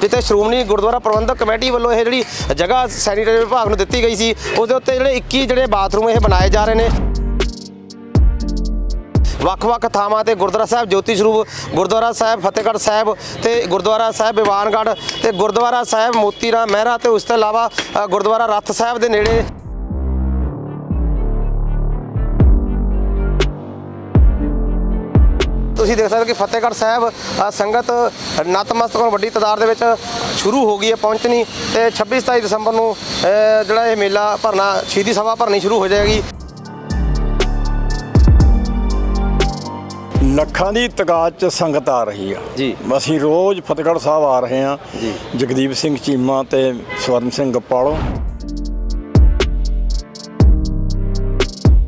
ਜਿੱਥੇ ਸ਼੍ਰੋਮਣੀ ਗੁਰਦੁਆਰਾ ਪ੍ਰਬੰਧਕ ਕਮੇਟੀ ਵੱਲੋਂ ਇਹ ਜਿਹੜੀ ਜਗ੍ਹਾ ਸੈਨੀਟਰੀ ਵਿਭਾਗ ਨੂੰ ਦਿੱਤੀ ਗਈ ਸੀ, ਉਹਦੇ ਉੱਤੇ ਜਿਹੜੇ 21 ਜਿਹੜੇ ਬਾਥਰੂਮ ਇਹ ਬਣਾਏ ਜਾ ਰਹੇ ਨੇ। ਵੱਖ-ਵੱਖ ਥਾਵਾਂ ਤੇ ਗੁਰਦੁਆਰਾ ਸਾਹਿਬ, ਜੋਤੀ ਸਰੂਪ ਗੁਰਦੁਆਰਾ ਸਾਹਿਬ, ਫਤਿਹਗੜ੍ਹ ਸਾਹਿਬ ਤੇ ਗੁਰਦੁਆਰਾ ਸਾਹਿਬ ਬਿਵਾਨਗੜ੍ਹ ਤੇ ਗੁਰਦੁਆਰਾ ਸਾਹਿਬ, ਮੋਤੀਰਾਮ ਮਹਿਰਾ ਤੇ ਉਸ ਤੋਂ ਇਲਾਵਾ ਗੁਰਦੁਆਰਾ ਰੱਥ ਸਾਹਿਬ ਦੇ ਨੇੜੇ ਤੁਸੀਂ ਦੇਖ ਸਕਦੇ ਹੋ ਕਿ ਫਤਿਹਗੜ੍ਹ ਸਾਹਿਬ ਅ, ਸੰਗਤ ਨਤਮਸਤਕ ਹੋਣ ਵੱਡੀ ਤਾਦਾਦ ਦੇ ਵਿੱਚ ਸ਼ੁਰੂ ਹੋ ਗਈ ਹੈ ਪਹੁੰਚਣੀ ਤੇ 26 27 ਦਸੰਬਰ ਨੂੰ ਅ, ਜਿਹੜਾ ਇਹ ਮੇਲਾ ਭਰਨਾ ਸ਼ਹੀਦੀ ਸਭਾ ਭਰਨੀ ਸ਼ੁਰੂ ਹੋ ਜਾਏਗੀ। ਲੱਖਾਂ ਦੀ ਤਗਾਤ ਚ ਸੰਗਤ ਆ ਰਹੀ ਆ। ਜੀ। ਅਸੀਂ ਰੋਜ਼ ਫਤਿਹਗੜ੍ਹ ਸਾਹਿਬ ਆ ਰਹੇ ਹਾਂ। ਜੀ। ਜਗਦੀਪ ਸਿੰਘ ਚੀਮਾ ਤੇ ਸਵਰਨ ਸਿੰਘ ਗਪਾਲੋ।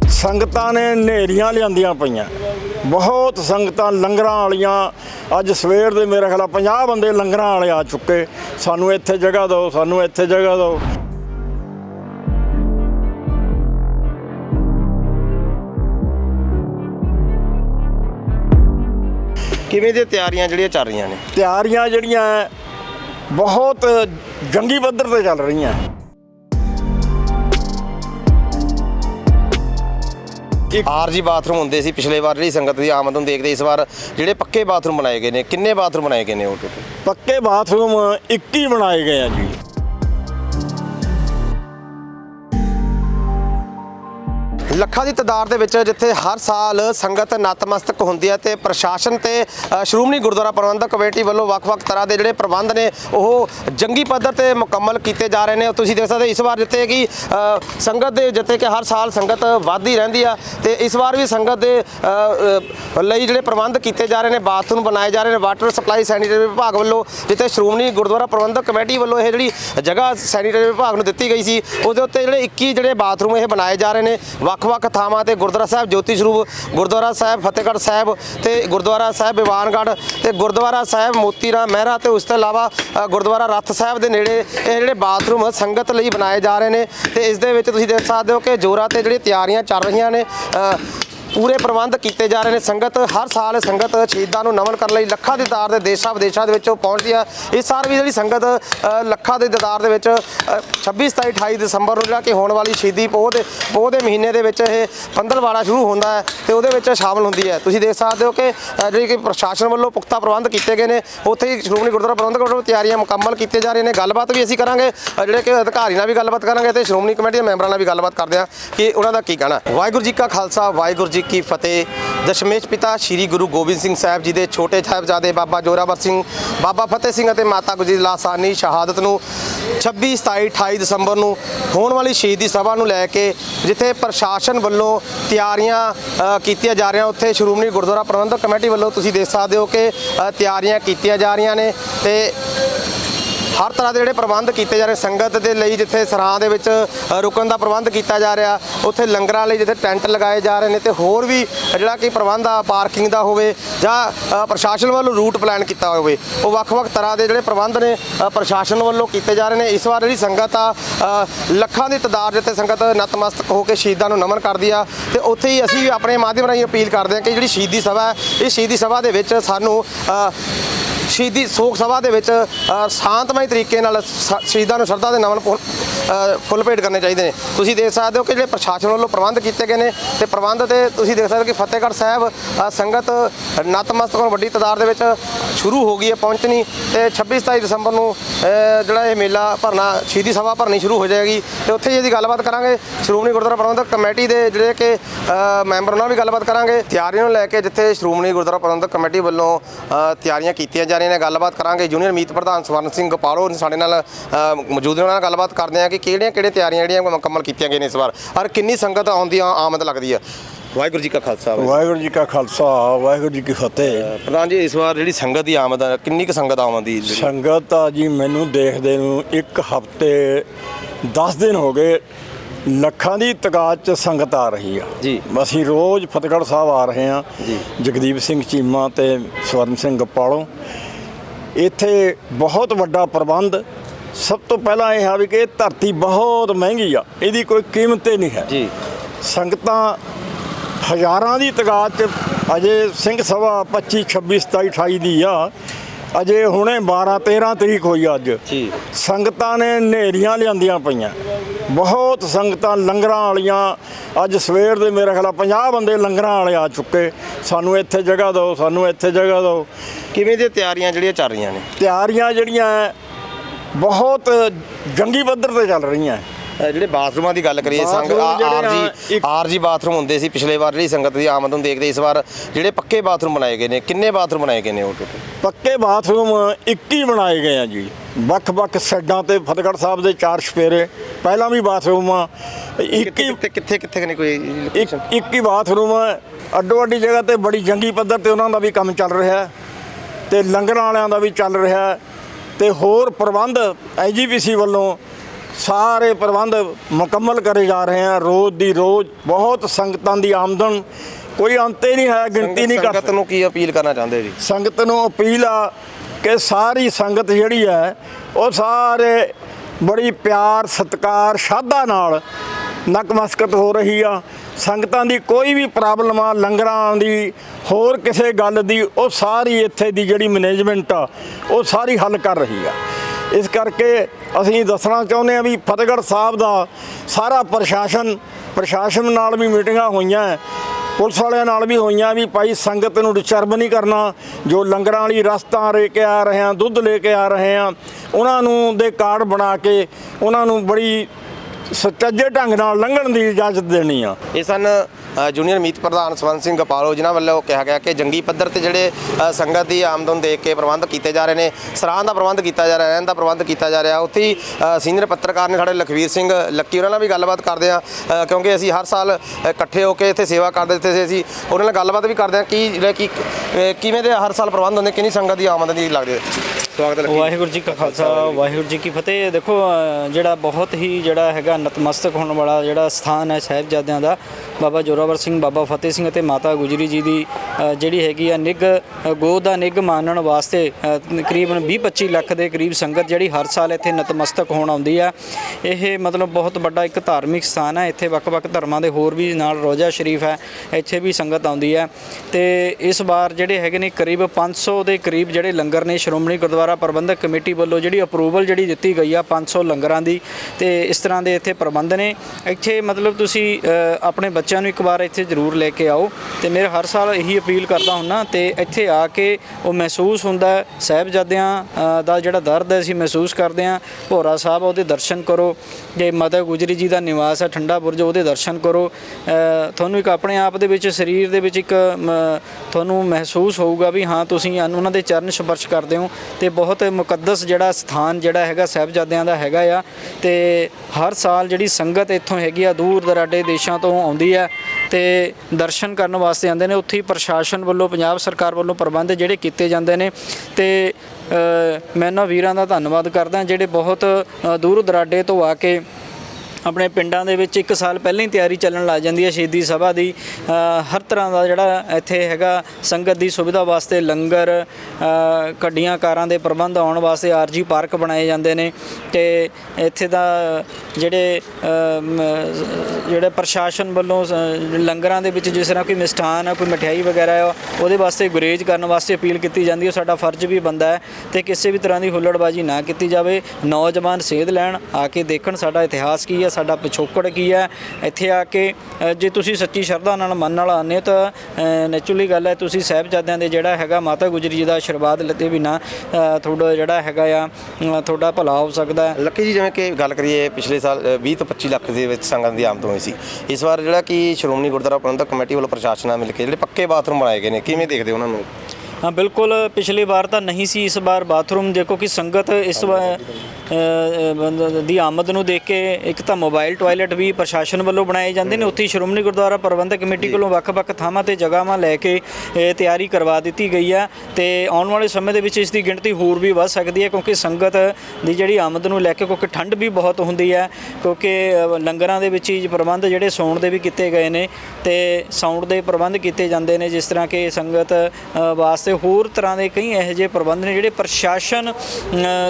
ਸੰਗਤਾਂ ਨੇ ਨੇਰੀਆਂ ਲਿਆਂਦੀਆਂ ਪਈਆਂ। ਬਹੁਤ ਸੰਗਤਾਂ ਲੰਗਰਾਂ ਵਾਲੀਆਂ। ਅੱਜ ਸਵੇਰ ਦੇ ਮੇਰੇ ਖਿਆਲ 50 ਬੰਦੇ ਲੰਗਰਾਂ ਵਾਲੇ ਆ ਚੁੱਕੇ। ਸਾਨੂੰ ਇੱਥੇ ਜਗ੍ਹਾ ਦਿਓ ਸਾਨੂੰ ਇੱਥੇ ਜਗ੍ਹਾ ਦਿਓ। ਕਿਵੇਂ ਦੀਆਂ ਤਿਆਰੀਆਂ ਜਿਹੜੀਆਂ ਚੱਲ ਰਹੀਆਂ ਨੇ? ਤਿਆਰੀਆਂ ਜਿਹੜੀਆਂ ਬਹੁਤ ਜੰਗੀ ਪੱਧਰ ਤੇ ਚੱਲ ਰਹੀਆਂ। ਆਰਜੀ ਬਾਥਰੂਮ ਹੁੰਦੇ ਸੀ, ਪਿਛਲੇ ਵਾਰ ਜਿਹੜੀ ਸੰਗਤ ਦੀ ਆਮਦ ਨੂੰ ਦੇਖਦੇ ਇਸ ਵਾਰ ਜਿਹੜੇ ਪੱਕੇ ਬਾਥਰੂਮ ਬਣਾਏ ਗਏ ਨੇ, ਕਿੰਨੇ ਬਾਥਰੂਮ ਬਣਾਏ ਗਏ ਨੇ ਉਹ? ਪੱਕੇ ਬਾਥਰੂਮ 21 ਬਣਾਏ ਗਏ ਆ ਜੀ। ਲੱਖਾਂ ਦੀ ਤਾਦਾਦ ਦੇ ਵਿੱਚ ਜਿੱਥੇ ਹਰ ਸਾਲ ਸੰਗਤ ਨਤਮਸਤਕ ਹੁੰਦੀ ਹੈ ਤੇ ਪ੍ਰਸ਼ਾਸਨ ਤੇ ਸ਼੍ਰੋਮਣੀ ਗੁਰਦੁਆਰਾ ਪ੍ਰਬੰਧਕ ਕਮੇਟੀ ਵੱਲੋਂ ਵੱਖ-ਵੱਖ ਤਰ੍ਹਾਂ ਦੇ ਜਿਹੜੇ ਪ੍ਰਬੰਧ ਨੇ, ਉਹ ਜੰਗੀ ਪੱਧਰ ਤੇ ਮੁਕੰਮਲ ਕੀਤੇ ਜਾ ਰਹੇ ਨੇ। ਤੁਸੀਂ ਦੇਖ ਸਕਦੇ ਹੋ, ਇਸ ਵਾਰ ਜਿੱਥੇ ਕਿ ਸੰਗਤ ਦੇ ਜਿੱਥੇ ਕਿ ਹਰ ਸਾਲ ਸੰਗਤ ਵੱਧਦੀ ਰਹਿੰਦੀ ਆ ਤੇ ਇਸ ਵਾਰ ਵੀ ਸੰਗਤ ਦੇ ਲਈ ਜਿਹੜੇ ਪ੍ਰਬੰਧ ਕੀਤੇ ਜਾ ਰਹੇ ਨੇ, ਬਾਥਰੂਮ ਬਣਾਏ ਜਾ ਰਹੇ ਨੇ, ਵਾਟਰ ਸਪਲਾਈ ਸੈਨੀਟਰੀ ਵਿਭਾਗ ਵੱਲੋਂ, ਜਿੱਥੇ ਸ਼੍ਰੋਮਣੀ ਗੁਰਦੁਆਰਾ ਪ੍ਰਬੰਧਕ ਕਮੇਟੀ ਵੱਲੋਂ ਇਹ ਜਿਹੜੀ ਜਗ੍ਹਾ ਸੈਨੀਟਰੀ ਵਿਭਾਗ ਨੂੰ ਦਿੱਤੀ ਗਈ ਸੀ, ਉਹਦੇ ਉੱਤੇ ਜਿਹੜੇ 21 ਜਿਹੜੇ ਬਾਥਰੂਮ ਇਹ ਬਣਾਏ ਜਾ ਰਹੇ ਨੇ, ਵੱਖ ਵੱਖ-ਵੱਖ ਥਾਵਾਂ ਤੇ ਗੁਰਦੁਆਰਾ ਸਾਹਿਬ, ਜੋਤੀ ਸਰੂਪ, ਗੁਰਦੁਆਰਾ ਸਾਹਿਬ, ਫਤਿਹਗੜ੍ਹ ਸਾਹਿਬ ਤੇ ਗੁਰਦੁਆਰਾ ਸਾਹਿਬ, ਬਿਵਾਨਗੜ੍ਹ ਤੇ ਗੁਰਦੁਆਰਾ ਸਾਹਿਬ ਮੋਤੀਰਾਮ ਮਹਿਰਾ ਤੇ ਉਸ ਤੋਂ ਇਲਾਵਾ ਗੁਰਦੁਆਰਾ ਰੱਥ ਸਾਹਿਬ ਦੇ ਨੇੜੇ ਇਹ ਜਿਹੜੇ ਬਾਥਰੂਮ ਸੰਗਤ ਲਈ ਬਣਾਏ ਜਾ ਰਹੇ ਨੇ ਤੇ ਇਸ ਦੇ ਵਿੱਚ ਤੁਸੀਂ ਦੇਖ ਸਕਦੇ ਹੋ ਕਿ ਜੋਰਾਂ ਤੇ ਜਿਹੜੀਆਂ ਤਿਆਰੀਆਂ ਚੱਲ ਰਹੀਆਂ ਨੇ ਪੂਰੇ ਪ੍ਰਬੰਧ ਕੀਤੇ ਜਾ ਰਹੇ ਨੇ। ਸੰਗਤ ਹਰ ਸਾਲ ਸੰਗਤ ਸ਼ਹੀਦਾਂ ਨੂੰ ਨਮਨ ਕਰਨ ਲਈ ਲੱਖਾਂ ਦੀ ਤਾਰ ਦੇ ਦੇਸ਼ਾਂ ਵਿਦੇਸ਼ਾਂ ਦੇ ਵਿੱਚ ਉਹ ਪਹੁੰਚਦੀ ਆ। ਇਸ ਸਾਲ ਵੀ ਜਿਹੜੀ ਸੰਗਤ ਲੱਖਾਂ ਦੇ ਦਤਾਰ ਦੇ ਵਿੱਚ ਅ, 26 27 28 ਦਸੰਬਰ ਨੂੰ ਜਿਹੜਾ ਕਿ ਹੋਣ ਵਾਲੀ ਸ਼ਹੀਦੀ ਪੋਹ ਦੇ ਪੋਹ ਦੇ ਮਹੀਨੇ ਦੇ ਵਿੱਚ ਇਹ ਪੰਦਲਵਾੜਾ ਸ਼ੁਰੂ ਹੁੰਦਾ ਹੈ ਤੇ ਉਹਦੇ ਵਿੱਚ ਸ਼ਾਮਲ ਹੁੰਦੀ ਹੈ। ਤੁਸੀਂ ਦੇਖ ਸਕਦੇ ਹੋ ਕਿ ਅ, ਜਿਹੜੀ ਕਿ ਪ੍ਰਸ਼ਾਸਨ ਵੱਲੋਂ ਪੁਖਤਾ ਪ੍ਰਬੰਧ ਕੀਤੇ ਗਏ ਨੇ। ਉੱਥੇ ਹੀ ਸ਼੍ਰੋਮਣੀ ਗੁਰਦੁਆਰਾ ਪ੍ਰਬੰਧਕ ਵੱਲੋਂ ਤਿਆਰੀਆਂ ਮੁਕੰਮਲ ਕੀਤੇ ਜਾ ਰਹੀਆਂ ਨੇ। ਗੱਲਬਾਤ ਵੀ ਅਸੀਂ ਕਰਾਂਗੇ। ਜਿਹੜੇ ਕਿ ਅਧਿਕਾਰੀ ਨਾਲ ਵੀ ਗੱਲਬਾਤ ਕਰਾਂਗੇ ਤੇ ਸ਼੍ਰੋਮਣੀ ਕਮੇਟੀ ਦੇ ਮੈਂਬਰਾਂ ਨਾਲ ਵੀ ਗੱਲਬਾਤ ਕਰਦੇ ਹਾਂ ਕਿ ਉਹਨਾਂ ਦਾ ਕੀ ਕਹਿਣਾ ਵਾਹਿਗੁਰੂ ਜੀ ਕਾ ਖਾਲਸਾ ਵਾਹਿਗੁਰੂ ਜੀ ਕੀ ਫਤਿਹ। ਦਸ਼ਮੇਸ਼ ਪਿਤਾ ਸ੍ਰੀ ਗੁਰੂ ਗੋਬਿੰਦ ਸਿੰਘ ਸਾਹਿਬ ਜੀ ਦੇ ਛੋਟੇ ਸਾਹਿਬਜ਼ਾਦੇ ਬਾਬਾ ਜੋਰਾਵਰ ਸਿੰਘ, ਬਾਬਾ ਫਤਿਹ ਸਿੰਘ ਅਤੇ ਮਾਤਾ ਗੁਜਰੀ ਲਾਸਾਨੀ ਸ਼ਹਾਦਤ ਨੂੰ 26 27 28 ਦਸੰਬਰ ਨੂੰ ਹੋਣ ਵਾਲੀ ਸ਼ਹੀਦੀ ਸਭਾ ਨੂੰ ਲੈ ਕੇ ਜਿੱਥੇ ਪ੍ਰਸ਼ਾਸਨ ਵੱਲੋਂ ਤਿਆਰੀਆਂ ਕੀਤੀਆਂ ਜਾ ਰਹੀਆਂ। ਉੱਥੇ ਸ਼੍ਰੋਮਣੀ ਗੁਰਦੁਆਰਾ ਪ੍ਰਬੰਧਕ ਕਮੇਟੀ ਵੱਲੋਂ ਤੁਸੀਂ ਦੇਖ ਸਕਦੇ ਹੋ ਕਿ ਤਿਆਰੀਆਂ ਕੀਤੀਆਂ ਜਾ ਰਹੀਆਂ ਨੇ ਤੇ ਹਰ ਤਰ੍ਹਾਂ ਦੇ ਜਿਹੜੇ ਪ੍ਰਬੰਧ ਕੀਤੇ ਜਾ ਰਹੇ, ਸੰਗਤ ਦੇ ਲਈ ਜਿੱਥੇ ਸਰਾਂ ਦੇ ਵਿੱਚ ਰੁਕਣ ਦਾ ਪ੍ਰਬੰਧ ਕੀਤਾ ਜਾ ਰਿਹਾ, ਉੱਥੇ ਲੰਗਰਾਂ ਲਈ ਜਿੱਥੇ ਟੈਂਟ ਲਗਾਏ ਜਾ ਰਹੇ ਨੇ ਤੇ ਹੋਰ ਵੀ ਜਿਹੜਾ ਕਿ ਪ੍ਰਬੰਧ ਆ, ਪਾਰਕਿੰਗ ਦਾ ਹੋਵੇ ਜਾਂ ਪ੍ਰਸ਼ਾਸਨ ਵੱਲੋਂ ਰੂਟ ਪਲਾਨ ਕੀਤਾ ਹੋਵੇ, ਉਹ ਵੱਖ-ਵੱਖ ਤਰ੍ਹਾਂ ਦੇ ਜਿਹੜੇ ਪ੍ਰਬੰਧ ਨੇ ਪ੍ਰਸ਼ਾਸਨ ਵੱਲੋਂ ਕੀਤੇ ਜਾ ਰਹੇ ਨੇ। ਇਸ ਵਾਰ ਜਿਹੜੀ ਸੰਗਤ ਆ ਲੱਖਾਂ ਦੀ ਤਾਦਾਦ ਜਿੱਥੇ ਸੰਗਤ ਨਤਮਸਤਕ ਹੋ ਕੇ ਸ਼ਹੀਦਾਂ ਨੂੰ ਨਮਨ ਕਰਦੀ ਆ, ਤੇ ਉੱਥੇ ਹੀ ਅਸੀਂ ਆਪਣੇ ਮਾਧਿਅਮ ਰਾਹੀਂ ਅਪੀਲ ਕਰਦੇ ਹਾਂ ਕਿ ਜਿਹੜੀ ਸ਼ਹੀਦੀ ਸਭਾ ਹੈ ਇਸ ਸ਼ਹੀਦੀ ਸਭਾ ਦੇ ਵਿੱਚ ਸਾਨੂੰ ਸ਼ਹੀਦੀ ਸੋਗ ਸਭਾ ਦੇ ਵਿੱਚ ਸ਼ਾਂਤਮਈ ਤਰੀਕੇ ਨਾਲ ਸ- ਸ਼ਹੀਦਾਂ ਨੂੰ ਸ਼ਰਧਾ ਦੇ ਨਮਨ ਫੁੱਲ ਭੇਟ ਕਰਨੇ ਚਾਹੀਦੇ ਨੇ। ਤੁਸੀਂ ਦੇਖ ਸਕਦੇ ਹੋ ਕਿ ਜਿਹੜੇ ਪ੍ਰਸ਼ਾਸਨ ਵੱਲੋਂ ਪ੍ਰਬੰਧ ਕੀਤੇ ਗਏ ਨੇ ਤੇ ਪ੍ਰਬੰਧ ਤੇ ਤੁਸੀਂ ਦੇਖ ਸਕਦੇ ਹੋ ਕਿ ਫਤਿਹਗੜ੍ਹ ਸਾਹਿਬ ਸੰਗਤ ਨਤਮਸਤਕ ਹੋਣ ਵੱਡੀ ਤਾਦਾਦ ਦੇ ਵਿੱਚ ਸ਼ੁਰੂ ਹੋ ਗਈ ਹੈ ਪਹੁੰਚਣੀ ਤੇ 26 27 ਦਸੰਬਰ ਨੂੰ ਜਿਹੜਾ ਇਹ ਮੇਲਾ ਭਰਨਾ, ਸ਼ਹੀਦੀ ਸਭਾ ਭਰਨੀ ਸ਼ੁਰੂ ਹੋ ਜਾਏਗੀ ਤੇ ਉੱਥੇ ਹੀ ਇਹਦੀ ਗੱਲਬਾਤ ਕਰਾਂਗੇ। ਸ਼੍ਰੋਮਣੀ ਗੁਰਦੁਆਰਾ ਪ੍ਰਬੰਧਕ ਕਮੇਟੀ ਦੇ ਜਿਹੜੇ ਕਿ ਮੈਂਬਰ ਉਹਨਾਂ ਵੀ ਗੱਲਬਾਤ ਕਰਾਂਗੇ। ਤਿਆਰੀਆਂ ਨੂੰ ਲੈ ਕੇ ਜਿੱਥੇ ਸ਼੍ਰੋਮਣੀ ਗੁਰਦੁਆਰਾ ਪ੍ਰਬੰਧਕ ਕਮੇਟੀ ਵੱਲੋਂ ਤਿਆਰੀਆਂ ਕੀਤੀਆਂ ਜਾ ਰਹੀਆਂ ਨੇ ਗੱਲਬਾਤ ਕਰਾਂਗੇ। ਜੂਨੀਅਰ ਮੀਤ ਪ੍ਰਧਾਨ ਸਵਰਨ ਸਿੰਘ ਗੋਪਾਲੋ ਸਾਡੇ ਨਾਲ ਮੌਜੂਦ ਨੇ ਉਹਨਾਂ ਨਾਲ ਗੱਲਬਾਤ ਕਰਦੇ ਹਾਂ ਕਿ ਕਿਹੜੀਆਂ ਕਿਹੜੀਆਂ ਤਿਆਰੀਆਂ ਜਿਹੜੀਆਂ ਮੁਕੰਮਲ ਕੀਤੀਆਂ ਗਈਆਂ ਨੇ ਇਸ ਵਾਰ? ਔਰ ਕਿੰਨੀ ਸੰਗਤ ਆਉਂਦੀ ਆ ਆਮਦ ਲੱਗਦੀ ਆ? ਵਾਹਿਗੁਰੂ ਜੀ ਕਾ ਖਾਲਸਾ ਵਾਹਿਗੁਰੂ। ਜੀ ਕਾ ਖਾਲਸਾ ਵਾਹਿਗੁਰੂ ਜੀ ਕੀ ਫਤਿਹ। ਪ੍ਰਧਾਨ ਜੀ ਇਸ ਵਾਰ ਜਿਹੜੀ ਸੰਗਤ ਦੀ ਆਮਦ ਆ ਕਿੰਨੀ ਕੁ ਸੰਗਤ ਆਉਂਦੀ? ਸੰਗਤ ਆ ਜੀ ਮੈਨੂੰ ਦੇਖਦੇ ਨੂੰ ਇੱਕ ਹਫ਼ਤੇ 10 ਦਿਨ ਹੋ ਗਏ ਲੱਖਾਂ ਦੀ ਤਗਾਤ ਚ ਸੰਗਤ ਆ ਰਹੀ ਆ। ਜੀ। ਅਸੀਂ ਰੋਜ਼ ਫਤਿਹਗੜ੍ਹ ਸਾਹਿਬ ਆ ਰਹੇ ਹਾਂ। ਜੀ। ਜਗਦੀਪ ਸਿੰਘ ਚੀਮਾ ਤੇ ਸਵਰਨ ਸਿੰਘ ਗਪਾਲੋ। ਇੱਥੇ ਬਹੁਤ ਵੱਡਾ ਪ੍ਰਬੰਧ। ਸਭ ਤੋਂ ਪਹਿਲਾਂ ਇਹ ਆ ਵੀ ਕਿ ਇਹ ਧਰਤੀ ਬਹੁਤ ਮਹਿੰਗੀ ਆ ਇਹਦੀ ਕੋਈ ਕੀਮਤ ਹੀ ਨਹੀਂ ਹੈ। ਜੀ। ਸੰਗਤਾਂ ਹਜ਼ਾਰਾਂ ਦੀ ਤਗਾਤ ਚ ਅਜੇ ਸਿੰਘ ਸਭਾ 25 26 27 28 ਦੀ ਆ। ਅਜੇ ਹੁਣੇ 12 13 ਤਰੀਕ ਹੋਈ ਅੱਜ। ਜੀ। ਸੰਗਤਾਂ ਨੇ ਨੇਰੀਆਂ ਲਿਆਂਦੀਆਂ ਪਈਆਂ। ਬਹੁਤ ਸੰਗਤਾਂ ਲੰਗਰਾਂ ਵਾਲੀਆਂ। ਅੱਜ ਸਵੇਰ ਦੇ ਮੇਰੇ ਖਿਆਲ 50 ਬੰਦੇ ਲੰਗਰਾਂ ਵਾਲੇ ਆ ਚੁੱਕੇ। ਸਾਨੂੰ ਇੱਥੇ ਜਗ੍ਹਾ ਦਿਓ ਸਾਨੂੰ ਇੱਥੇ ਜਗ੍ਹਾ ਦਿਓ। ਕਿਵੇਂ ਦੀਆਂ ਤਿਆਰੀਆਂ ਜਿਹੜੀਆਂ ਚੱਲ ਰਹੀਆਂ ਨੇ? ਤਿਆਰੀਆਂ ਜਿਹੜੀਆਂ ਬਹੁਤ ਜੰਗੀ ਪੱਧਰ ਤੇ ਚੱਲ ਰਹੀਆਂ ਜਿਹੜੇ ਬਾਥਰੂਮਾਂ ਦੀ ਗੱਲ ਕਰੀਏ ਸੰਗ ਬਾਥਰੂਮ ਜਿਹੜੇ ਆ, ਆਰਜੀ ਇੱਕ- ਆਰਜੀ ਬਾਥਰੂਮ ਹੁੰਦੇ ਸੀ ਪਿਛਲੇ ਵਾਰ ਜਿਹੜੀ ਸੰਗਤ ਦੀ ਆਮਦ ਨੂੰ ਦੇਖਦੇ ਇਸ ਵਾਰ ਜਿਹੜੇ ਪੱਕੇ ਬਾਥਰੂਮ ਬਣਾਏ ਗਏ ਨੇ ਕਿੰਨੇ ਬਾਥਰੂਮ ਬਣਾਏ ਗਏ ਨੇ ਉਹ ਟੋਟਲ? ਪੱਕੇ ਬਾਥਰੂਮ 21 ਬਣਾਏ ਗਏ ਆ ਜੀ। ਵੱਖ-ਵੱਖ ਸਾਈਡਾਂ ਤੇ ਫਤਿਹਗੜ੍ਹ ਸਾਹਿਬ ਦੇ ਚਾਰ ਛਪੇਰੇ ਪਹਿਲਾਂ ਵੀ ਬਾਥਰੂਮ ਆ। 21 ਕਿੱਥੇ ਕਿੱਥੇ ਕਿੱਥੇ ਨੇ ਕੋਈ ਇੱਕ 21 ਬਾਥਰੂਮ ਅੱਡੋ ਅੱਡੀ ਜਗ੍ਹਾ ਤੇ ਬੜੀ ਜੰਗੀ ਪੱਧਰ ਤੇ ਉਹਨਾਂ ਦਾ ਵੀ ਕੰਮ ਚੱਲ ਰਿਹਾ ਤੇ ਲੰਗਰਾਂ ਵਾਲਿਆਂ ਦਾ ਵੀ ਚੱਲ ਰਿਹਾ ਤੇ ਹੋਰ ਪ੍ਰਬੰਧ ਐਜੀਪੀਸੀ ਵੱਲੋਂ ਸਾਰੇ ਪ੍ਰਬੰਧ ਮੁਕੰਮਲ ਕਰੇ ਜਾ ਰਹੇ ਹਨ ਰੋਜ਼ ਦੀ ਰੋਜ਼ ਬਹੁਤ ਸੰਗਤਾਂ ਦੀ ਆਮਦਨ ਕੋਈ ਅੰਤ ਹੀ ਨਹੀਂ ਹੈ ਗਿਣਤੀ ਨਹੀਂ ਕਰ ਸੰਗਤ ਨੂੰ ਕੀ ਅਪੀਲ ਕਰਨਾ ਚਾਹੁੰਦੇ ਜੀ? ਸੰਗਤ ਨੂੰ ਅਪੀਲ ਆ ਕਿ ਸਾਰੀ ਸੰਗਤ ਜਿਹੜੀ ਹੈ ਉਹ ਸਾਰੇ ਬੜੀ ਪਿਆਰ ਸਤਿਕਾਰ ਸ਼ਰਧਾ ਨਾਲ ਨਕਮਸਕਤ ਹੋ ਰਹੀ ਆ। ਸੰਗਤਾਂ ਦੀ ਕੋਈ ਵੀ ਪ੍ਰੋਬਲਮ ਆ ਲੰਗਰਾਂ ਦੀ ਹੋਰ ਕਿਸੇ ਗੱਲ ਦੀ ਉਹ ਸਾਰੀ ਇੱਥੇ ਦੀ ਜਿਹੜੀ ਮੈਨੇਜਮੈਂਟ ਆ ਉਹ ਸਾਰੀ ਹੱਲ ਕਰ ਰਹੀ ਆ। ਇਸ ਕਰਕੇ ਅਸੀਂ ਦੱਸਣਾ ਚਾਹੁੰਦੇ ਆ ਵੀ ਫਤਿਹਗੜ੍ਹ ਸਾਹਿਬ ਦਾ ਸਾਰਾ ਪ੍ਰਸ਼ਾਸਨ ਪ੍ਰਸ਼ਾਸਨ ਨਾਲ ਵੀ ਮੀਟਿੰਗਾਂ ਹੋਈਆਂ, ਪੁਲਿਸ ਵਾਲਿਆਂ ਨਾਲ ਵੀ ਹੋਈਆਂ ਵੀ ਭਾਈ ਸੰਗਤ ਨੂੰ ਡਿਸਟਰਬ ਨਹੀਂ ਕਰਨਾ, ਜੋ ਲੰਗਰਾਂ ਵਾਲੀ ਰਸਤਾ ਲੈ ਕੇ ਆ ਰਹੇ ਆ ਦੁੱਧ ਲੈ ਕੇ ਆ ਰਹੇ ਆ ਉਹਨਾਂ ਨੂੰ ਦੇ ਕਾਰਡ ਬਣਾ ਕੇ ਉਹਨਾਂ ਨੂੰ ਬੜੀ ਸੁਚੱਜੇ ਢੰਗ ਨਾਲ ਲੰਘਣ ਦੀ ਇਜਾਜ਼ਤ ਦੇਣੀ ਆ। ਇਹ ਸਨ ਜੂਨੀਅਰ ਮੀਤ ਪ੍ਰਧਾਨ ਸਵੰਤ ਸਿੰਘ ਗਪਾਲੋ ਜਿਨ੍ਹਾਂ ਵੱਲੋਂ ਕਿਹਾ ਗਿਆ ਕਿ ਜੰਗੀ ਪੱਧਰ ਤੇ ਜਿਹੜੇ ਸੰਗਤ ਦੀ ਆਮਦਨ ਦੇਖ ਕੇ ਪ੍ਰਬੰਧ ਕੀਤੇ ਜਾ ਰਹੇ ਨੇ ਸਰਾਂ ਦਾ ਪ੍ਰਬੰਧ ਕੀਤਾ ਜਾ ਰਿਹਾ, ਰਹਿਣ ਦਾ ਪ੍ਰਬੰਧ ਕੀਤਾ ਜਾ ਰਿਹਾ, ਉੱਥੇ ਹੀ ਸੀਨੀਅਰ ਪੱਤਰਕਾਰ ਨੇ ਸਾਡੇ ਲਖਵੀਰ ਸਿੰਘ ਲੱਕੀ ਉਹਨਾਂ ਨਾਲ ਵੀ ਗੱਲਬਾਤ ਕਰਦੇ ਆ ਕਿਉਂਕਿ ਅਸੀਂ ਹਰ ਸਾਲ ਇਕੱਠੇ ਹੋ ਕੇ ਇੱਥੇ ਸੇਵਾ ਕਰਦੇ ਦਿੱਤੇ ਸੀ ਅਸੀਂ ਉਹਨਾਂ ਨਾਲ ਗੱਲਬਾਤ ਵੀ ਕਰਦੇ ਆ ਕਿ ਜਿਹੜਾ ਕੀ ਕਿਵੇਂ ਦੇ ਹਰ ਸਾਲ ਪ੍ਰਬੰਧ ਹੁੰਦੇ, ਕਿੰਨੀ ਸੰਗਤ ਦੀ ਆਮਦਨ ਦੀ ਲੱਗਦੀ ਹੈ? ਸਵਾਗਤ ਹੈ ਵਾਹਿਗੁਰੂ ਜੀ ਕਾ ਖਾਲਸਾ ਵਾਹਿਗੁਰੂ ਜੀ ਕੀ ਫਤਿਹ। ਦੇਖੋ ਅ, ਜਿਹੜਾ ਬਹੁਤ ਹੀ ਜਿਹੜਾ ਹੈਗਾ ਨਤਮਸਤਕ ਹੋਣ ਵਾਲਾ ਜਿਹੜਾ ਸਥਾਨ ਹੈ ਸਾਹਿਬਜ਼ਾਦਿਆਂ ਦਾ ਬਾਬਾ ਜੋਰਾਵਰ ਸਿੰਘ ਬਾਬਾ ਫਤਿਹ ਸਿੰਘ ਅਤੇ ਮਾਤਾ ਗੁਜਰੀ ਜੀ ਦੀ ਅ, ਜਿਹੜੀ ਹੈਗੀ ਆ ਨਿੱਘ ਅ, ਗੋਦ ਦਾ ਨਿੱਘ ਮਾਨਣ ਵਾਸਤੇ ਅ, ਤਕਰੀਬਨ 20-25 ਲੱਖ ਦੇ ਕਰੀਬ ਸੰਗਤ ਜਿਹੜੀ ਹਰ ਸਾਲ ਇੱਥੇ ਨਤਮਸਤਕ ਹੋਣ ਆਉਂਦੀ ਆ। ਇਹ ਮਤਲਬ ਬਹੁਤ ਵੱਡਾ ਇੱਕ ਧਾਰਮਿਕ ਸਥਾਨ ਹੈ ਇੱਥੇ ਵੱਖ-ਵੱਖ ਧਰਮਾਂ ਦੇ ਹੋਰ ਵੀ ਨਾਲ ਰੋਜ਼ਾ ਸ਼ਰੀਫ ਹੈ। ਇੱਥੇ ਵੀ ਸੰਗਤ ਆਉਂਦੀ ਹੈ ਤੇ ਇਸ ਵਾਰ ਜਿਹੜੇ ਹੈਗੇ ਨੇ ਕਰੀਬ 500 ਦੇ ਕਰੀਬ ਜਿਹੜੇ ਲੰਗਰ ਨੇ ਸ਼੍ਰੋਮਣੀ ਗੁਰਦੁਆਰਾ ਪ੍ਰਬੰਧਕ ਕਮੇਟੀ ਵੱਲੋਂ ਜਿਹੜੀ ਅਪਰੂਵਲ ਜਿਹੜੀ ਦਿੱਤੀ ਗਈ ਆ 500 ਲੰਗਰਾਂ ਦੀ ਤੇ ਇਸ ਤਰ੍ਹਾਂ ਦੇ ਇੱਥੇ ਪ੍ਰਬੰਧ ਨੇ। ਇੱਥੇ ਮਤਲਬ ਤੁਸੀਂ ਆਪਣੇ ਬੱਚਿਆਂ ਨੂੰ ਇੱਕ ਵਾਰ ਇੱਥੇ ਜ਼ਰੂਰ ਲੈ ਕੇ ਆਓ ਤੇ ਮੇਰੇ ਹਰ ਸਾਲ ਇਹੀ ਅਪੀਲ ਕਰਦਾ ਹੁੰਨਾ ਤੇ ਇੱਥੇ ਆ ਕੇ ਉਹ ਮਹਿਸੂਸ ਹੁੰਦਾ ਹੈ, ਸਾਹਿਬਜ਼ਾਦਿਆਂ ਦਾ ਜਿਹੜਾ ਦਰਦ ਹੈ ਅਸੀਂ ਮਹਿਸੂਸ ਕਰਦੇ ਹਾਂ। ਭੋਰਾ ਸਾਹਿਬ ਉਹਦੇ ਦਰਸ਼ਨ ਕਰੋ। ਜੇ ਮਾਤਾ ਗੁਜਰੀ ਜੀ ਦਾ ਨਿਵਾਸ ਹੈ ਠੰਡਾ ਬੁਰਜ ਉਹਦੇ ਦਰਸ਼ਨ ਕਰੋ। ਤੁਹਾਨੂੰ ਇੱਕ ਆਪਣੇ ਆਪ ਦੇ ਵਿੱਚ ਸਰੀਰ ਦੇ ਵਿੱਚ ਇੱਕ ਤੁਹਾਨੂੰ ਮਹਿਸੂਸ ਹੋਊਗਾ ਵੀ ਹਾਂ ਤੁਸੀਂ ਉਹਨਾਂ ਦੇ ਚਰਨ ਸਪਰਸ਼ ਕਰਦੇ ਹੋ ਤੇ ਬਹੁਤ ਮੁਕੱਦਸ ਜਿਹੜਾ ਸਥਾਨ ਜਿਹੜਾ ਹੈਗਾ ਸਾਹਿਬਜ਼ਾਦਿਆਂ ਦਾ ਹੈਗਾ ਆ ਤੇ ਹਰ ਸਾਲ ਜਿਹੜੀ ਸੰਗਤ ਇੱਥੋਂ ਹੈਗੀ ਆ ਦੂਰ ਦਰਾਡੇ ਦੇਸ਼ਾਂ ਤੋਂ ਆਉਂਦੀ ਆ ਤੇ ਦਰਸ਼ਨ ਕਰਨ ਵਾਸਤੇ ਆਉਂਦੇ ਨੇ। ਉੱਥੇ ਹੀ ਪ੍ਰਸ਼ਾਸਨ ਵੱਲੋਂ, ਪੰਜਾਬ ਸਰਕਾਰ ਵੱਲੋਂ ਪ੍ਰਬੰਧ ਜਿਹੜੇ ਕੀਤੇ ਜਾਂਦੇ ਨੇ ਤੇ ਮੈਂ ਇਹਨਾਂ ਵੀਰਾਂ ਦਾ ਧੰਨਵਾਦ ਕਰਦਾ ਜਿਹੜੇ ਬਹੁਤ ਦੂਰ ਦਰਾਡੇ ਤੋਂ ਆ ਕੇ ਆਪਣੇ ਪਿੰਡਾਂ ਦੇ ਵਿੱਚ ਇੱਕ ਸਾਲ ਪਹਿਲਾਂ ਹੀ ਤਿਆਰੀ ਚੱਲਣ ਲੱਗ ਜਾਂਦੀ ਹੈ ਸ਼ਹੀਦੀ ਸਭਾ ਦੀ। ਹਰ ਤਰ੍ਹਾਂ ਦਾ ਜਿਹੜਾ ਇੱਥੇ ਹੈਗਾ ਸੰਗਤ ਦੀ ਸੁਵਿਧਾ ਵਾਸਤੇ ਲੰਗਰ ਅ, ਗੱਡੀਆਂ ਕਾਰਾਂ ਦੇ ਪ੍ਰਬੰਧ ਆਉਣ ਵਾਸਤੇ ਆਰਜੀ ਪਾਰਕ ਬਣਾਏ ਜਾਂਦੇ ਨੇ ਤੇ ਇੱਥੇ ਦਾ ਜਿਹੜੇ ਜਿਹੜੇ ਪ੍ਰਸ਼ਾਸਨ ਵੱਲੋਂ ਸ- ਲੰਗਰਾਂ ਦੇ ਵਿੱਚ ਜਿਸ ਤਰ੍ਹਾਂ ਕੋਈ ਮਿਸਠਾਨ ਆ ਕੋਈ ਮਠਿਆਈ ਵਗੈਰਾ ਆ ਉਹਦੇ ਵਾਸਤੇ ਗੁਰੇਜ਼ ਕਰਨ ਵਾਸਤੇ ਅਪੀਲ ਕੀਤੀ ਜਾਂਦੀ ਹੈ। ਸਾਡਾ ਫਰਜ਼ ਵੀ ਬੰਦਾ ਹੈ ਤੇ ਕਿਸੇ ਵੀ ਤਰ੍ਹਾਂ ਦੀ ਹੁੱਲੜਬਾਜ਼ੀ ਨਾ ਕੀਤੀ ਜਾਵੇ। ਨੌਜਵਾਨ ਸੇਧ ਲੈਣ ਆ ਕੇ ਦੇਖਣ ਸਾਡਾ ਇਤਿਹਾਸ ਕੀ ਹੈ ਸਾਡਾ ਪਿਛੋਕੜ ਕੀ ਹੈ? ਇੱਥੇ ਆ ਕੇ ਜੇ ਤੁਸੀਂ ਸੱਚੀ ਸ਼ਰਧਾ ਨਾਲ ਮਨ ਨਾਲ ਆਉਂਦੇ ਹੋ ਤਾਂ ਨੈਚੁਰਲੀ ਗੱਲ ਹੈ ਤੁਸੀਂ ਸਾਹਿਬਜ਼ਾਦਿਆਂ ਦੇ ਜਿਹੜਾ ਹੈਗਾ ਮਾਤਾ ਗੁਜਰੀ ਜੀ ਦਾ ਆਸ਼ੀਰਵਾਦ ਲਿੱਤੇ ਬਿਨਾ ਤੁਹਾਡਾ ਜਿਹੜਾ ਹੈਗਾ ਆ ਤੁਹਾਡਾ ਭਲਾ ਹੋ ਸਕਦਾ ਹੈ। ਲੱਕੀ ਜੀ ਜਿਵੇਂ ਕਿ ਗੱਲ ਕਰੀਏ ਪਿਛਲੇ ਸਾਲ ਅ, 20 ਤੋਂ 25 ਲੱਖ ਦੇ ਵਿੱਚ ਸੰਗਤ ਦੀ ਆਮਦ ਹੋਈ ਸੀ। ਇਸ ਵਾਰ ਜਿਹੜਾ ਕਿ ਸ਼੍ਰੋਮਣੀ ਗੁਰਦੁਆਰਾ ਪ੍ਰਬੰਧਕ ਕਮੇਟੀ ਵੱਲੋਂ ਪ੍ਰਸ਼ਾਸਨ ਨਾਲ ਮਿਲ ਕੇ ਜਿਹੜੇ ਪੱਕੇ ਬਾਥਰੂਮ ਬਣਾਏ ਗਏ ਨੇ ਕਿਵੇਂ ਦੇਖਦੇ ਉਹਨਾਂ ਨੂੰ? ਹਾਂ ਬਿਲਕੁਲ ਪਿਛਲੀ ਵਾਰ ਤਾਂ ਨਹੀਂ ਸੀ ਇਸ ਵਾਰ ਬਾਥਰੂਮ ਦੇਖੋ ਕਿ ਸੰਗਤ ਇਸ ਵਾਰ ਦੀ ਆਮਦ ਨੂੰ ਦੇਖ ਕੇ ਇੱਕ ਤਾਂ ਮੋਬਾਈਲ ਟਾਇਲਟ ਵੀ ਪ੍ਰਸ਼ਾਸਨ ਵੱਲੋਂ ਬਣਾਏ ਜਾਂਦੇ ਨੇ। ਉੱਥੇ ਸ਼੍ਰੋਮਣੀ ਗੁਰਦੁਆਰਾ ਪ੍ਰਬੰਧਕ ਕਮੇਟੀ ਵੱਲੋਂ ਵੱਖ-ਵੱਖ ਥਾਵਾਂ ਤੇ ਜਗ੍ਹਾਵਾਂ ਲੈ ਕੇ ਇਹ ਤਿਆਰੀ ਕਰਵਾ ਦਿੱਤੀ ਗਈ ਆ ਤੇ ਆਉਣ ਵਾਲੇ ਸਮੇਂ ਦੇ ਵਿੱਚ ਇਸ ਦੀ ਗਿਣਤੀ ਹੋਰ ਵੀ ਵੱਧ ਸਕਦੀ ਹੈ ਕਿਉਂਕਿ ਸੰਗਤ ਦੀ ਜਿਹੜੀ ਆਮਦ ਨੂੰ ਲੈ ਕੇ ਕਿਉਂਕਿ ਠੰਡ ਵੀ ਬਹੁਤ ਹੁੰਦੀ ਹੈ ਕਿਉਂਕਿ ਲੰਗਰਾਂ ਦੇ ਵਿੱਚ ਹੀ ਪ੍ਰਬੰਧ ਜਿਹੜੇ ਸੌਣ ਦੇ ਵੀ ਕੀਤੇ ਗਏ ਨੇ ਤੇ ਸਾਊਂਡ ਦੇ ਪ੍ਰਬੰਧ ਕੀਤੇ ਜਾਂਦੇ ਨੇ ਜਿਸ ਤਰ੍ਹਾਂ ਕਿ ਸੰਗਤ ਅ, ਵਾਸਤੇ ਹੋਰ ਤਰ੍ਹਾਂ ਦੇ ਕਈ ਇਹੋ ਜਿਹੇ ਪ੍ਰਬੰਧ ਨੇ ਜਿਹੜੇ ਪ੍ਰਸ਼ਾਸਨ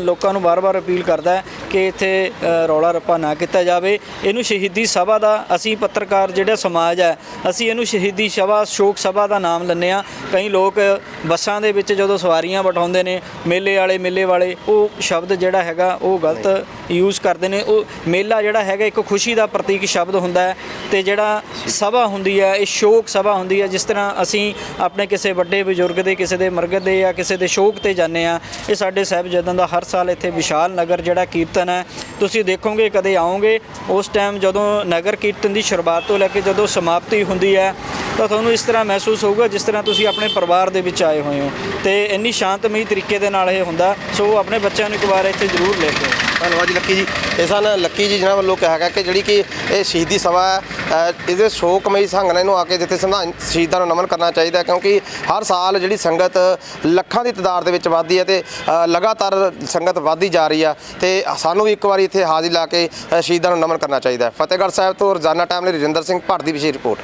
ਲੋਕਾਂ ਨੂੰ ਵਾਰ-ਵਾਰ ਅਪੀਲ ਕਰਦਾ ਹੈ ਕਿ ਇੱਥੇ ਰੌਲਾ ਰੱਪਾ ਨਾ ਕੀਤਾ ਜਾਵੇ। ਇਹਨੂੰ ਸ਼ਹੀਦੀ ਸਭਾ ਦਾ ਅਸੀਂ ਪੱਤਰਕਾਰ ਜਿਹੜਾ ਸਮਾਜ ਹੈ, ਅਸੀਂ ਇਹਨੂੰ ਸ਼ਹੀਦੀ ਸਭਾ, ਸ਼ੋਕ ਸਭਾ ਦਾ ਨਾਮ ਲੈਂਦੇ ਆ ਕਈ ਲੋਕ ਬੱਸਾਂ ਦੇ ਵਿੱਚ ਜਦੋਂ ਸਵਾਰੀਆਂ ਬਿਠਾਉਂਦੇ ਨੇ, ਮੇਲੇ ਵਾਲੇ ਮੇਲੇ ਵਾਲੇ, ਉਹ ਸ਼ਬਦ ਜਿਹੜਾ ਹੈਗਾ, ਉਹ ਗਲਤ ਯੂਜ਼ ਕਰਦੇ ਨੇ। ਉਹ ਮੇਲਾ ਜਿਹੜਾ ਹੈਗਾ, ਇੱਕ ਖੁਸ਼ੀ ਦਾ ਪ੍ਰਤੀਕ ਸ਼ਬਦ ਹੁੰਦਾ ਹੈ ਤੇ ਜਿਹੜਾ ਸਭਾ ਹੁੰਦੀ ਹੈ, ਇਹ ਸ਼ੋਕ ਸਭਾ ਹੁੰਦੀ ਹੈ, ਜਿਸ ਤਰ੍ਹਾਂ ਅਸੀਂ ਆਪਣੇ ਕਿਸੇ ਵੱਡੇ ਬਜ਼ੁਰਗ ਦੇ, ਕਿਸੇ ਕਿਸੇ ਦੇ ਮਰਗਤ ਦੇ ਜਾਂ ਕਿਸੇ ਦੇ ਸ਼ੋਕ ਤੇ ਜਾਂਦੇ ਆ ਇਹ ਸਾਡੇ ਸਾਹਿਬਜ਼ਾਦਿਆਂ ਦਾ ਹਰ ਸਾਲ ਇੱਥੇ ਵਿਸ਼ਾਲ ਨਗਰ ਜਿਹੜਾ ਕੀਰਤਨ ਹੈ, ਤੁਸੀਂ ਦੇਖੋਗੇ, ਕਦੇ ਆਓਗੇ, ਉਸ ਟਾਈਮ ਜਦੋਂ ਨਗਰ ਕੀਰਤਨ ਦੀ ਸ਼ੁਰੂਆਤ ਤੋਂ ਲੈ ਕੇ ਜਦੋਂ ਸਮਾਪਤੀ ਹੁੰਦੀ ਹੈ, ਤਾਂ ਤੁਹਾਨੂੰ ਇਸ ਤਰ੍ਹਾਂ ਮਹਿਸੂਸ ਹੋਊਗਾ ਜਿਸ ਤਰ੍ਹਾਂ ਤੁਸੀਂ ਆਪਣੇ ਪਰਿਵਾਰ ਦੇ ਵਿੱਚ ਆਏ ਹੋਏ ਹੋ ਤੇ ਇੰਨੀ ਸ਼ਾਂਤਮਈ ਤਰੀਕੇ ਦੇ ਨਾਲ ਇਹ ਹੁੰਦਾ, ਸੋ ਆਪਣੇ ਬੱਚਿਆਂ ਨੂੰ ਇੱਕ ਵਾਰ ਇੱਥੇ ਜ਼ਰੂਰ ਲੈ ਕੇ ਧੰਨਵਾਦ ਜੀ, ਲੱਕੀ ਜੀ। ਇਸ ਸਾਲ ਲੱਕੀ ਜੀ ਜਿਹਨਾਂ ਵੱਲੋਂ ਕਿਹਾ ਗਿਆ ਕਿ ਜਿਹੜੀ ਕਿ ਇਹ ਸ਼ਹੀਦੀ ਸਭਾ ਹੈ ਅ, ਇਹਦੇ ਸ਼ੋਕਮਈ ਸੰਗ ਨਾਲ ਇਹਨੂੰ ਆ ਕੇ ਜਿੱਥੇ ਸੰਵਿਧਾਨ ਸ਼ਹੀਦਾਂ ਨੂੰ ਨਮਨ ਕਰਨਾ ਚਾਹੀਦਾ ਕਿਉਂਕਿ ਹਰ ਸਾਲ ਜਿਹੜੀ ਸੰਗਤ ਲੱਖਾਂ ਦੀ ਤਾਦਾਦ ਦੇ ਵਿੱਚ ਵੱਧਦੀ ਹੈ ਤੇ ਲਗਾਤਾਰ ਸੰਗਤ ਵੱਧਦੀ ਜਾ ਰਹੀ ਆ ਤੇ ਸਾਨੂੰ ਵੀ ਇੱਕ ਵਾਰੀ ਇੱਥੇ ਹਾਜ਼ਰੀ ਲਾ ਕੇ ਸ਼ਹੀਦਾਂ ਨੂੰ ਨਮਨ ਕਰਨਾ ਚਾਹੀਦਾ ਫਤਿਹਗੜ੍ਹ ਸਾਹਿਬ ਤੋਂ ਰੋਜ਼ਾਨਾ ਟਾਈਮ ਲਈ ਰਜਿੰਦਰ ਸਿੰਘ ਭਾਰਤੀ ਵਿਸ਼ੇਸ਼ ਰਿਪੋਰਟ।